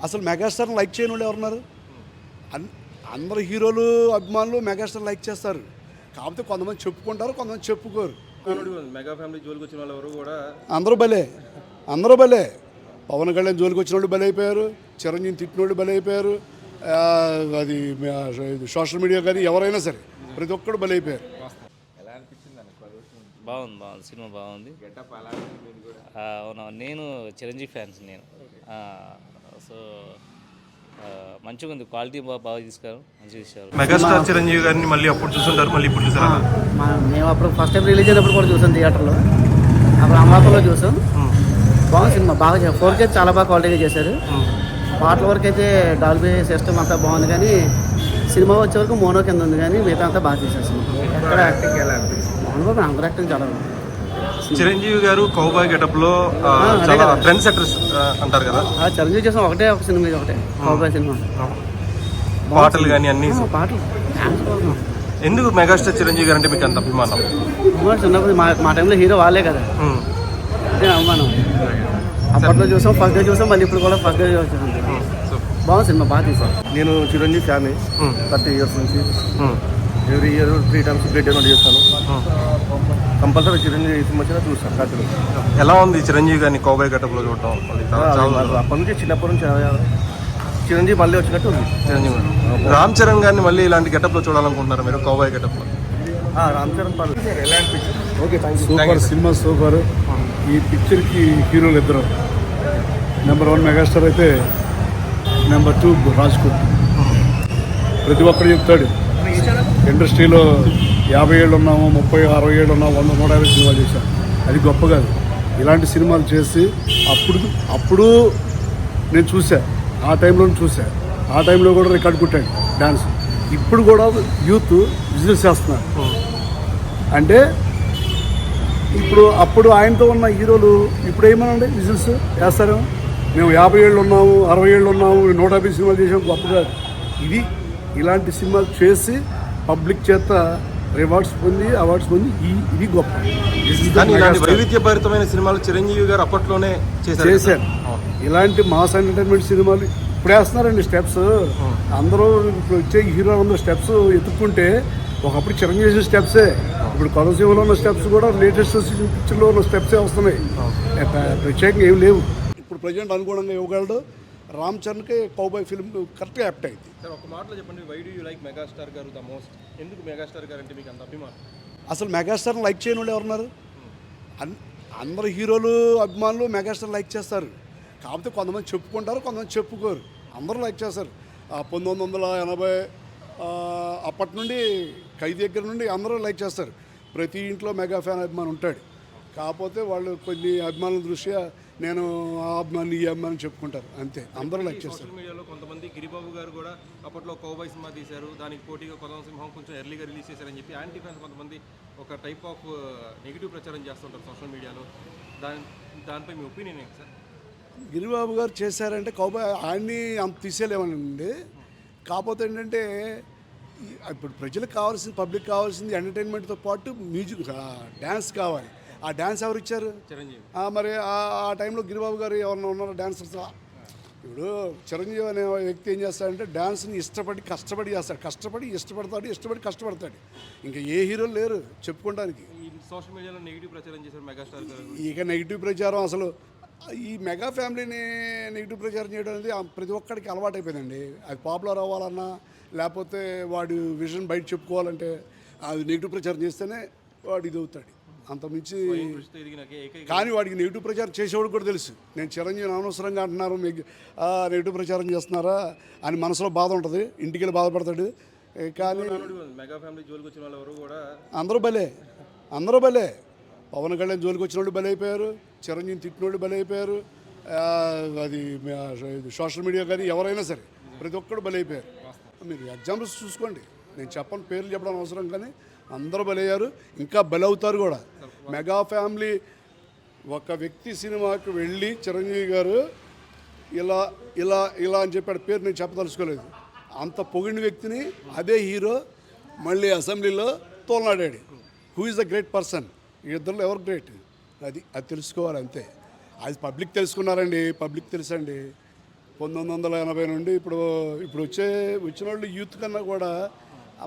అసలు మెగాస్టార్ని లైక్ చేయని వాళ్ళు ఎవరున్నారు? అందరు హీరోలు అభిమానులు మెగాస్టార్ లైక్ చేస్తారు. కాకపోతే కొంతమంది చెప్పుకుంటారు కొంతమంది చెప్పుకోరు. మెగా ఫ్యామిలీ జోలికి వచ్చిన వాళ్ళు కూడా అందరూ భలే అందరూ భలే. పవన్ కళ్యాణ్ జోలికి వచ్చిన వాళ్ళు బలైపోయారు చిరంజీవి తిట్టిన వాళ్ళు బలైపోయారు ఆ, అది సోషల్ మీడియా కానీ ఎవరైనా సరే ప్రతి ఒక్కరు బలైపోయారు బాగుంది బాగుంది సినిమా బాగుంది. ఆ, అవును నేను చిరంజీవి ఫ్యాన్స్ నేను. ఆ, సో మంచిగా ఉంది. క్వాలిటీ బాగా బాగా తీసుకారు మంచిగా ఇచ్చారు మెగాస్టార్ చిరంజీవి గారిని మళ్ళీ అప్పుడు చూసుంటారు మళ్ళీ ఇప్పుడు చూసారా? మేము అప్పుడు ఫస్ట్ టైం రిలీజ్ అయినప్పుడు కూడా చూసాం థియేటర్లో. అప్పుడు అమలాపురంలో చూసాం. బాగుంది సినిమా బాగా ఫోర్ కే చాలా బాగా క్వాలిటీగా చేశారు. పాటల వరకు అయితే డాల్బీ సిస్టమ్ అంతా బాగుంది కానీ సినిమా వచ్చే వరకు మోనో కింద ఉంది కానీ మిగతా అంతా బాగా చేశారు సినిమా. ఎక్కడ మోహన్ బాబు అందరూ యాక్టింగ్ చాలా బాగుంది చిరంజీవి గారు కౌబాయ్ గెటప్లో చాలా. ట్రెండ్ సెటర్స్ అంటారు కదా? ఆ చిరంజీవి చేసాం ఒకటే ఒక సినిమా ఇది ఒకటే. Cowboy cinema. పాటలు కానీ అన్ని పాటలు. ఎందుకు మెగాస్టార్ చిరంజీవి గారు అంటే మీకు అంత అభిమానం? చిన్నప్పుడు మా మా టైంలో హీరో వాళ్ళే కదా. అదే అవమానం అప్పట్లో చూసాం ఫస్ట్ డే చూసాం మళ్ళీ ఇప్పుడు కూడా ఫస్ట్ డే చూసాం బాగుంది సినిమా బాగా తీసాం నేను Chiranjeevi fan. Um, thirty years నుంచి. Every year three times blood donate చేస్తాను. కంపల్సరీ చిరంజీవి సినిమా వచ్చినా చూస్తాను కంటిన్యూ ఎలా ఉంది చిరంజీవి గారిని కౌబాయ్ గెటప్లో చూడటం? అప్పటి నుంచి చిన్నప్పటి నుంచి చిరంజీవి మళ్ళీ వచ్చినట్టు ఉంది. చిరంజీవి గారు. రామ్ చరణ్ గారిని మళ్ళీ ఇలాంటి గెటప్లో చూడాలనుకుంటున్నారు మీరు కౌబాయ్ గెటప్లో? ఆ, రామ్ చరణ్ పర్లేదు ఎలా అనిపించింది? Okay super cinema super. ఈ పిక్చర్కి హీరోలు ఇద్దరు. నెంబర్ వన్ మెగాస్టార్ అయితే నెంబర్ టూ రాజ్ కోట్ ప్రతి ఒక్కరు చెప్తాడు ఇండస్ట్రీలో యాభై ఏళ్ళు ఉన్నాము ముప్పై అరవై ఏళ్ళు ఉన్నాము వంద నూట యాభై సినిమాలు చేశాం. అది గొప్ప కాదు. ఇలాంటి సినిమాలు చేసి అప్పుడు అప్పుడు నేను చూసా ఆ టైంలో చూసా ఆ టైంలో కూడా రికార్డ్ కొట్టాడు డాన్స్. ఇప్పుడు కూడా యూత్ బిజినెస్ చేస్తున్నారు. అంటే ఇప్పుడు అప్పుడు ఆయనతో ఉన్న హీరోలు ఇప్పుడు ఏమనండి బిజినెస్ వేస్తారు మేము యాభై ఏళ్ళు ఉన్నాము అరవై ఏళ్ళు ఉన్నాము నూట యాభై సినిమాలు చేసాం గొప్పగా ఇది ఇలాంటి సినిమాలు చేసి పబ్లిక్ చేత రివార్డ్స్ పొంది అవార్డ్స్ పొంది ఈ ఇది గొప్ప. వైవిధ్యభరితమైన సినిమాలు చిరంజీవి గారు అప్పట్లోనే చేశారు ఇలాంటి మాస్ ఎంటర్టైన్మెంట్ సినిమాలు ఇప్పుడు వేస్తున్నారండి స్టెప్స్. అందరూ ఇప్పుడు వచ్చే హీరో అందరూ స్టెప్స్ ఎత్తుక్కుంటే ఒకప్పుడు చిరంజీవి స్టెప్సే. ఇప్పుడు కొలసీమలో ఉన్న స్టెప్స్ కూడా లేటెస్ట్ పిక్చర్లో ఉన్న స్టెప్సే వస్తున్నాయి. ప్ర- ప్రత్యేకంగా ఏం లేవు. ఇప్పుడు ప్రజెంట్ అనుగుణంగా ఇవ్వగలడు. రామ్ చరణ్కి కౌబాయ్ ఫిల్మ్ కరెక్ట్గా యాప్ట్ అయింది. సార్ ఒక మాటలో చెప్పండి why do you like megastar garu the most ఎందుకు మెగాస్టార్ గారు అంటే మీకు అంత అభిమానం? అసలు మెగాస్టార్ని లైక్ చేయని వాళ్ళు ఎవరున్నారు? అన్- అందరు హీరోలు అభిమానులు మెగాస్టార్ లైక్ చేస్తారు. కాకపోతే కొంతమంది చెప్పుకుంటారు కొంతమంది చెప్పుకోరు. అందరూ లైక్ చేస్తారు. ఆ, పంతొమ్మిది వందల ఎనభై అప్పటి నుండి ఖైదీ దగ్గర నుండి అందరూ లైక్ చేస్తారు. ప్రతి ఇంట్లో మెగా ఫ్యాన్ అభిమాని ఉంటాడు కాకపోతే వాళ్ళు కొన్ని అభిమానుల దృష్ట్యా నేను ఆ అభిమాని ఈ అభిమాని చెప్పుకుంటారు. అంతే. అందరూ లైక్ చేస్తారు. సోషల్ మీడియాలో కొంతమంది గిరిబాబు గారు కూడా అప్పట్లో కౌబాయ్ సినిమా తీశారు. దానికి పోటీగా కొత్త సింహం కొంచెం ఎర్లీగా రిలీజ్ చేశారని చెప్పి యాంటీ ఫ్యాన్స్ కొంతమంది ఒక టైప్ ఆఫ్ నెగిటివ్ ప్రచారం చేస్తుంటారు సోషల్ మీడియాలో. దాని దానిపై మీ ఒపీనియన్ ఏంటి సార్? గిరిబాబు గారు చేశారంటే కౌబాయ్ ఆయన్ని అంత తీసేయలేమనండి కాకపోతే ఏంటంటే ఇప్పుడు ప్రజలకు కావాల్సింది పబ్లిక్ కావాల్సింది ఎంటర్టైన్మెంట్తో పాటు మ్యూజిక్ డ్యాన్స్ కావాలి. ఆ డ్యాన్స్ ఎవరు ఇచ్చారు? మరి ఆ టైంలో గిరిబాబు గారు ఎవరన్నా ఉన్నారో డాన్సర్స్? ఇప్పుడు చిరంజీవి అనే వ్యక్తి ఏం చేస్తాడంటే డ్యాన్స్ని ఇష్టపడి కష్టపడి చేస్తాడు. కష్టపడి ఇష్టపడతాడు ఇష్టపడి కష్టపడతాడు. ఇంకా ఏ హీరోలు లేరు చెప్పుకోవడానికి. ఈ సోషల్ మీడియాలో నెగిటివ్ ప్రచారం చేశారు మెగాస్టార్ ఇక నెగిటివ్ ప్రచారం అసలు ఈ మెగా ఫ్యామిలీని నెగిటివ్ ప్రచారం చేయడం అనేది ప్రతి ఒక్కడికి అలవాటు అయిపోయిందండి. అది పాపులర్ అవ్వాలన్నా లేకపోతే వాడు విజన్ బయట చెప్పుకోవాలంటే అది నెగిటివ్ ప్రచారం చేస్తేనే వాడు ఇది అవుతాడు. అంతమించి కానీ వాడికి నెగిటివ్ ప్రచారం చేసేవాడు కూడా తెలుసు. నేను చిరంజీవి అనవసరంగా అంటున్నారు మీకు నెగిటివ్ ప్రచారం చేస్తున్నారా అని మనసులో బాధ ఉంటుంది ఇంటికి వెళ్ళి బాధపడతాడు. కానీ అందరూ భలే అందరూ భలే. పవన్ కళ్యాణ్ జోలికి వచ్చిన వాళ్ళు బలైపోయారు చిరంజీవి తిట్టిన వాళ్ళు బలైపోయారు అది సోషల్ మీడియా కానీ ఎవరైనా సరే ప్రతి ఒక్కరు బలైపోయారు మీరు ఎగ్జాంపుల్స్ చూసుకోండి. నేను చెప్పని పేర్లు చెప్పడం అవసరం కానీ అందరూ బలయ్యారు ఇంకా బలవుతారు కూడా. మెగా ఫ్యామిలీ ఒక వ్యక్తి సినిమాకి వెళ్ళి చిరంజీవి గారు ఇలా ఇలా ఇలా అని చెప్పాడు. పేరు నేను చెప్పదలుచుకోలేదు. అంత పొగిడిన వ్యక్తిని అదే హీరో మళ్ళీ అసెంబ్లీలో తోలనాడాడు. Who is the great person ఇద్దరు ఎవరు గ్రేట్ అది అది తెలుసుకోవాలి అంతే. అది పబ్లిక్ తెలుసుకున్నారండి పబ్లిక్ తెలుసండి. పంతొమ్మిది వందల ఎనభై నుండి ఇప్పుడు ఇప్పుడు వచ్చే వచ్చిన వాళ్ళు యూత్ కన్నా కూడా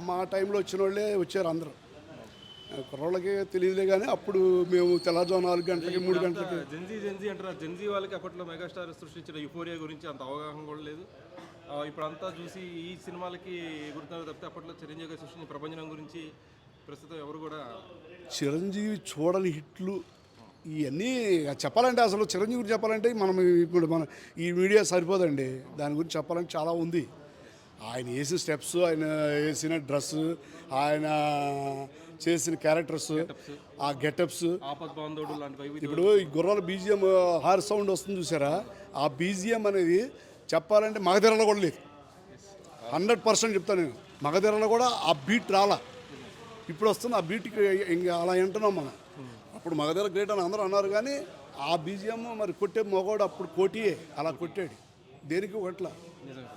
మా టైంలో వచ్చిన వాళ్ళే వచ్చారు అందరూ. కుర్రోళ్ళకి తెలియలే కానీ అప్పుడు మేము తెల్లవారుజాము నాలుగు గంటలకి మూడు గంటలకి. జెన్జీ జెన్జీ అంటారు? జెన్జీ వాళ్ళకి అప్పట్లో మెగాస్టార్ సృష్టించిన యుఫోరియా గురించి అంత అవగాహన కూడా లేదు. ఇప్పుడు అంతా చూసి ఈ సినిమాలకి గుర్తున్నారు తప్పితే అప్పట్లో చిరంజీవి గారు సృష్టించిన ప్రపంచం గురించి ప్రస్తుతం ఎవరు కూడా చిరంజీవి చూడని హిట్లు ఇవన్నీ చెప్పాలంటే అసలు చిరంజీవి గురించి చెప్పాలంటే మనం ఇప్పుడు మన ఈ మీడియా సరిపోదండి. దాని గురించి చెప్పాలంటే చాలా ఉంది. ఆయన వేసిన స్టెప్స్ ఆయన వేసిన డ్రెస్ ఆయన చేసిన క్యారెక్టర్స్ ఆ గెటప్స్ ఇప్పుడు ఈ గుర్రాల బీజిఎం హార్ సౌండ్ వస్తుంది చూసారా? ఆ బీజిఎం అనేది చెప్పాలంటే మగధీరలో కూడా లేదు. హండ్రెడ్ పర్సెంట్ చెప్తాను నేను. మగధీరలో కూడా ఆ బీట్ రాలా. ఇప్పుడు వస్తుంది ఆ బీట్కి ఇంకా అలా వింటున్నాం మనం. అప్పుడు మగధీర గ్రేట్ అని అందరూ అన్నారు కానీ ఆ బీజిఎం మరి కొట్టే మగవాడు అప్పుడు కోటియే. అలా కొట్టాడు. దేనికి కొట్ల నిజంగా